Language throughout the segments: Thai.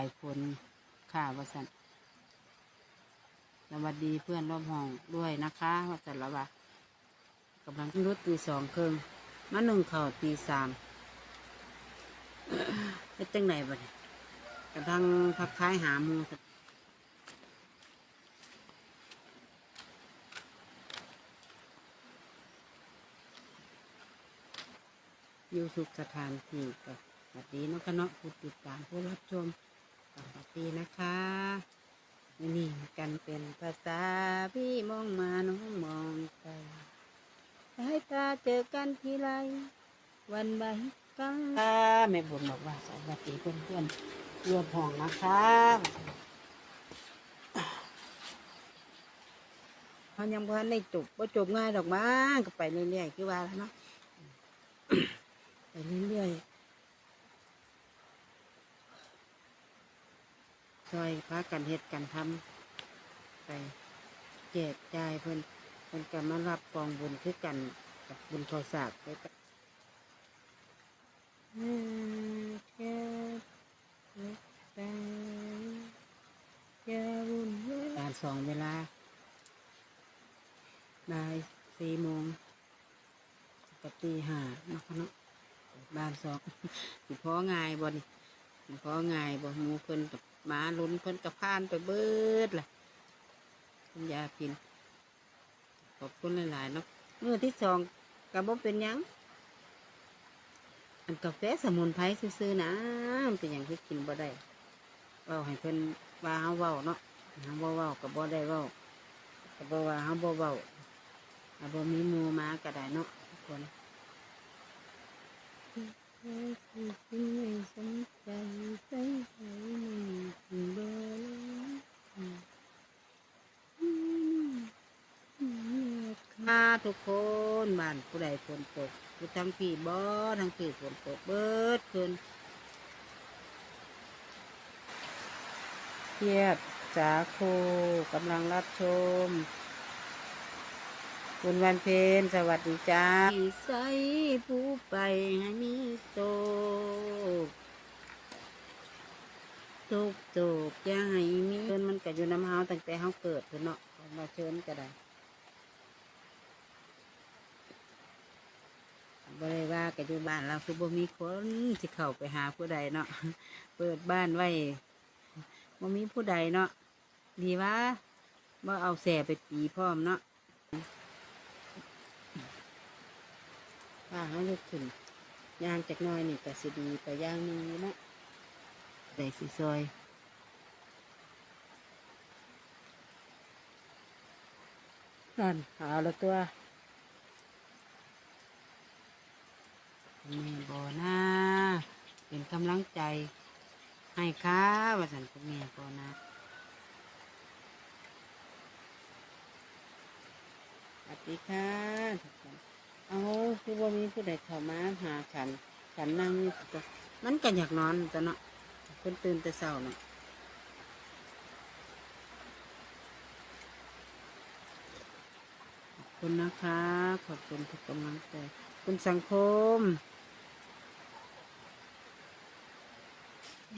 ายฝนค่ะวสันสวัสดีเพื่อนร่วมห้องด้วยนะคะวสันละวะกำลังรุดตีสองครึ่งมาหนึ่งเข่าตีสามเป็นจังไหนบ่เนี่ยกำลังพักท้ายหามูสันอยู่สุขสถานที่ก็สวัสดีนาะคะนะผู้ติดตามผู้รับชม สวัสดีนะคะนี่กันเป็นภาษาพี่มองมาน้องมองไปสายตาเจอกันทีไร วันใบกังแม่บุญบอกว่าสวัสดีเพื่อนเพื่อนๆรวมห้องนะคะเขายังพันได้จบว่าจบง่ายดอกมั้งก็ไปเรื่อยๆคือว่าแล้วเนาะ ไปเรื่อยๆ ซอยพากันเฮ็ดกันทำไปแจกจ่ายเพิ่นเพิ่นก็มารับกองบุญคือกันกับบุญทรศัพท์ไปกันเล็กแต่แค่บุญการสองเวลาได้สี่โมงกับตีห้าเนาะคะเนาะบ้านสองสิพอง่ายบ่นี่สิพอง่ายบ่หมูเพิ่นกับ หมาลุ้นเพิ่นกับพานไปเบิดล่ะคุณยาพิน ขอบคุณหลายๆเนาะมือที่สองก็บ่เป็นยัง อันกาแฟสมุนไพรซื่อๆนะมันเป็นหยังที่กินบ่ได้เว้าให้เพิ่นว่าเฮาเว้าเนาะเฮาบ่เว้าก็บ่ได้เว้าก็บ่ว่าเฮาบ่เว้าถ้าบ่มีหมู่มาก็ได้เนาะทุกคน ม่สนใจใจใครไม่ถึงเบอร์เลยอืมอืมอืมค่ะทุกคนบ้านผู้ใดฝนตกคือทั้งพี่บ่ทั้งพี่ฝนตกเบิดคืนเทียบสาโคกำลังรับชม คุณวันเพนสวัสดีจ้าใส่ผู้ไปให้มีโตกตกตกอย่ให้มีเชิญมันก็อยู่น้ำเฮาตั้งแต่เฮาเกิดเนเนาะมาเชิญก็ได้บ่ได้ว่าก็อยู่บ้านเราคือบ่มีคนที่เข้าไปหาผู้ใดเนาะเปิดบ้านไว้บ่มีผู้ใดเนาะดีว่าบ่เอาแสไปตีพร้อมเนาะาเขาลุกขึ้นย่างจากน้อยนี่ก็สิดีไปย่างนึงนะแต่สิซอยนั่นเอาละตัวแม่บอหน้าเป็นกำลังใจ ให้ค้าว่าสันคุณแม่บอนะสวัสดีค่ะ เอาคือว่ามีผู้ใดเข้ามาหาฉัน ฉันนั่งอยู่ก็มันก็อยากนอนจ้ะเนาะคนตื่นแต่เช้าเนาะขอบคุณนะคะ ขอบคุณทุกกำลังใจคุณสังคม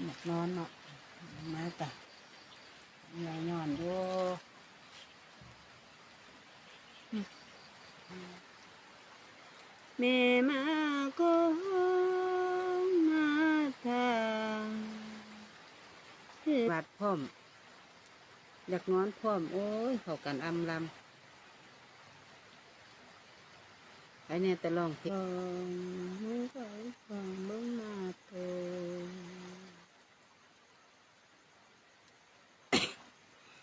อยากนอนเนาะมาจ้ะยายนอนอยู่แม่มาก็มาทางบาดพร้อม อยากนอนพร้อม โอ้ย เข้ากันอำลำไอเนี่ยแต่ลองเพลงมือไก่ฟังเบิ้งมาโต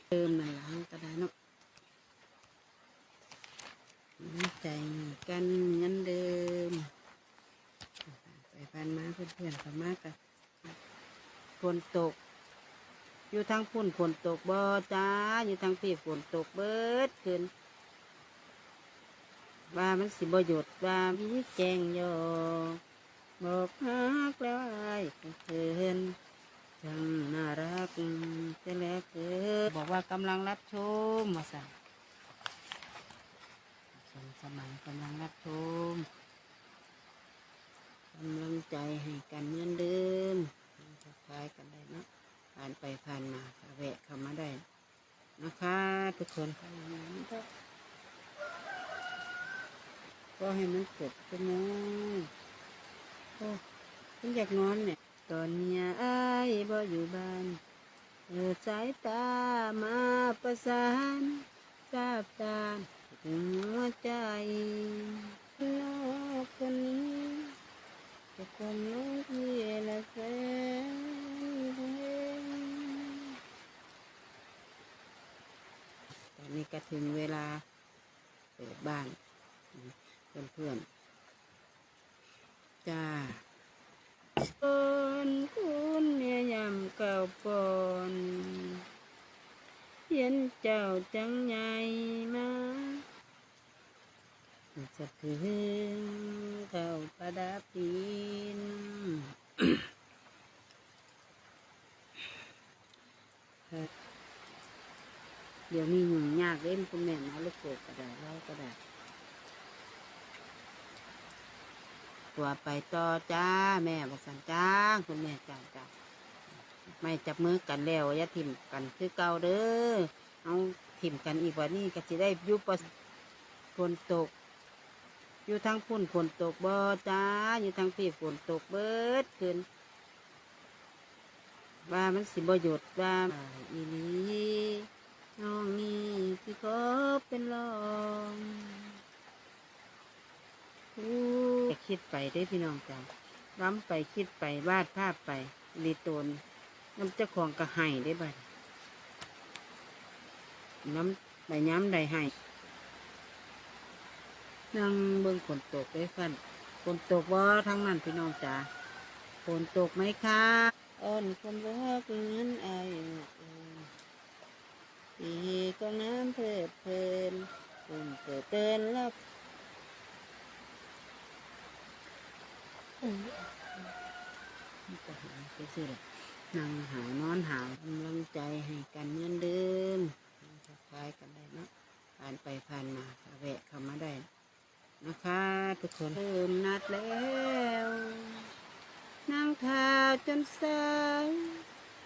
เติมนั่นละก็ได้เนาะ น้ำ ใจกันเหมือนเดิมไปพันมาเพื่อนๆกันมากกันฝนตก อยู่ทางพุ่นฝนตกบ่จ้าอยู่ทางพี่ฝนตกเบิดขึ้นว่ามันสิบ่หยุดว่ามีแจงโยบอกฮักแล้วไอ้เพื่อนจังน่ารักเสียแล้วเกินบอกว่ากำลังรับชมมาสั่ง สมัยกำลังรับชมกำลังใจให้กันเหมืนเดิมคลายกันได้นะผ่านไปผ่านมาแวะเข้ามาได้นะคะ ทุกคนก็ให้มันจบไปนะโอ้ฉันอยากนอนเนี่ย ตอนเมียไอ้บ่อยู่บ้านเออสายตามาประสานทราบตา หัวใจโลกคนนี้จะคนรู้ที่ละแสนเพงตอนนี้ก็ถึงเวลาเปิดบ้านเพื่อนเพื่อนๆจ้าปอนคุณเนี่ยยำเก่าปอนเห็นเจ้าจังใหญ่มา จะถึงเก่าประดับดินเดี๋ยวนี้ยุ่งยากเล่นคุณแม่มาลูกโกก็ได้เราก็ได้ตัวไปต่อจ้า แม่บอกสันจ้าคุณแม่จ้าจ้าไม่จับมือกันแล้วอย่าทิมกันคือเก่าเด้อเอาทิมกันอีกวันนี้ก็จะได้ยุบฝนตก อยู่ทางพุ่นฝนตกบ่จ้า อยู่ทางพี่ฝนตกเบิดขึ้นว่ามันสิบ่หยุดว่าอีหลีน้องนี่ที่ขอเป็นรองไปคิดไปได้พี่น้องจ้าล้ำไปคิดไปวาดภาพไปรีตนน้ำเจ้าของกระไห้ได้บัดน้ำใบย้ำใดไห้ นั่งเบิ่งฝนตกได้ฟันฝนตกว่าทั้งนั้นพี่น้องจ้าฝนตกไหมคะอ่อนคนรักเงินไอายปีก็น้ำเพลิดเพลินฝนเกิดเตือนรับนี่ก็หาไปสิละนั่งหานอนหากำลังใจให้กันเหมือนเดิมทักทายกันได้เนาะผ่านไปผ่านมาก็แวะเข้ามาได้ นะคะทุกคนเริ่มนัดแล้วนั่งทาจนสาย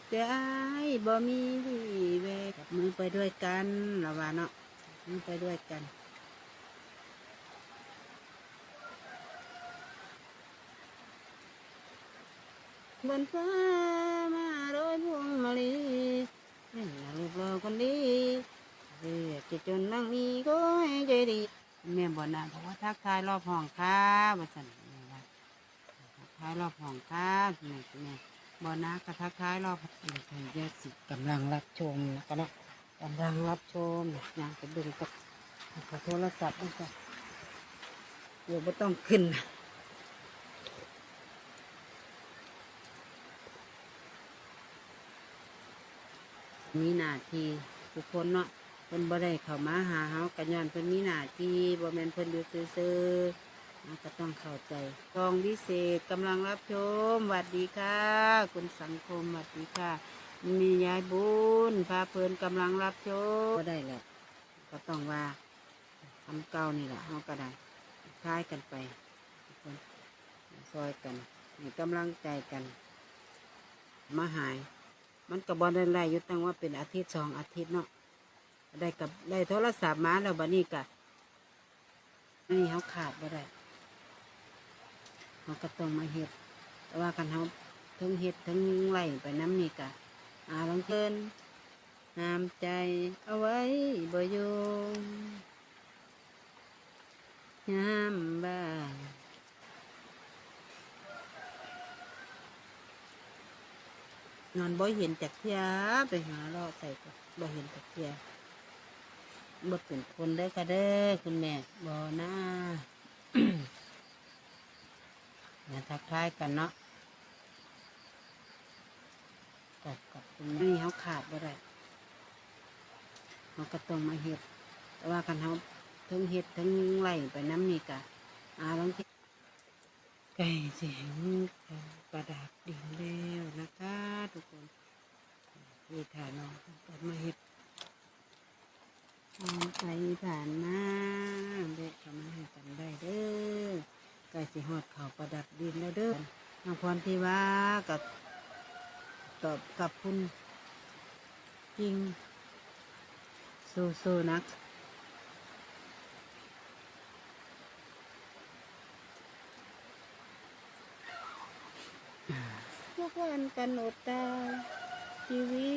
แต่อายบ่มีวี่แววจับมือไปด้วยกันละว่าเนาะมือไปด้วยกันบนฟ้ามาโรยพวงมะลินี่ลูกเราคนดีเรียกจะจนนั่งมีก็ให้ใจดี แม่บอกนะบอกว่าทักทายรอบห้องค้าว่าสันแม่ว่าทักทายรอบห้องค้าแม่แม่บอนะก็ทักทายรอบเดี๋ยวเธอจะสิกำลังรับชมนะก็เนาะกำลังรับชมนะไปดึงกับกับโทรศัพท์ด้วยจ้ะเดี๋ยวไม่ต้องขึ้นมีหน้าที่ทุกคนเนาะ พิ่นบ่ได้เข้ามาหาเฮากันย้อนเพิ่นมีหน้าที่บ่แม่นเพิ่นอยู่ซื่อๆเราก็ต้องเข้าใจกองวิเศษกำลังรับชมหวัดดีค่ะ คุณสังคมหวัดดีค่ะ มียายบุญพาเพิ่นกำลังรับชมก็ได้แหละก็ต้องว่าทำเก่านี่แหละเฮาก็ได้คล้ายกันไปคนซอยกันให้กำลังใจกัน มาหาย มันกับบอลได้ไล่อยู่ตั้งว่าเป็นอาทิตย์สองอาทิตย์เนาะ ได้กับได้โทรศัพท์มาแล้วบัดนี้กะนี่เขาขาดบ่ได้เขาก็ต้องมาเฮ็ดแต่ว่ากันเขาทั้งเฮ็ดทั้งไหลไปน้ำนี่กะอาลังเพิ่นห้ามใจเอาไว้บ่อยู่ยามบ้านนอนบ่เห็นจากเทียไปหาเลาใส่บ่เห็นจากเทีย บ่เป็นคนได้อค่ะเด้อคุณแม่บ่นะอย่าทักทายกันเนาะกับกับคุณแม่นี่เขาขาดบ่ได้เขาก็ต้องมาเฮ็ดแต่ว่ากันเขาทั้งเฮ็ดทั้งไหลไปน้ำนี่กะอาลองคิดไก่เสียงประดับดินแล้วนะคะ ทุกคนมีฐานองก็มาเฮ็ด ผ่านไปผ่านมาเด็กก็มาให้กันได้เด้อไก่สิหอดเขาประดับดินแล้วเด้อน้องพรที่ว่ากับตอบกับคุณจริงสู้ๆนะพวกวันกันอดตายชีวิต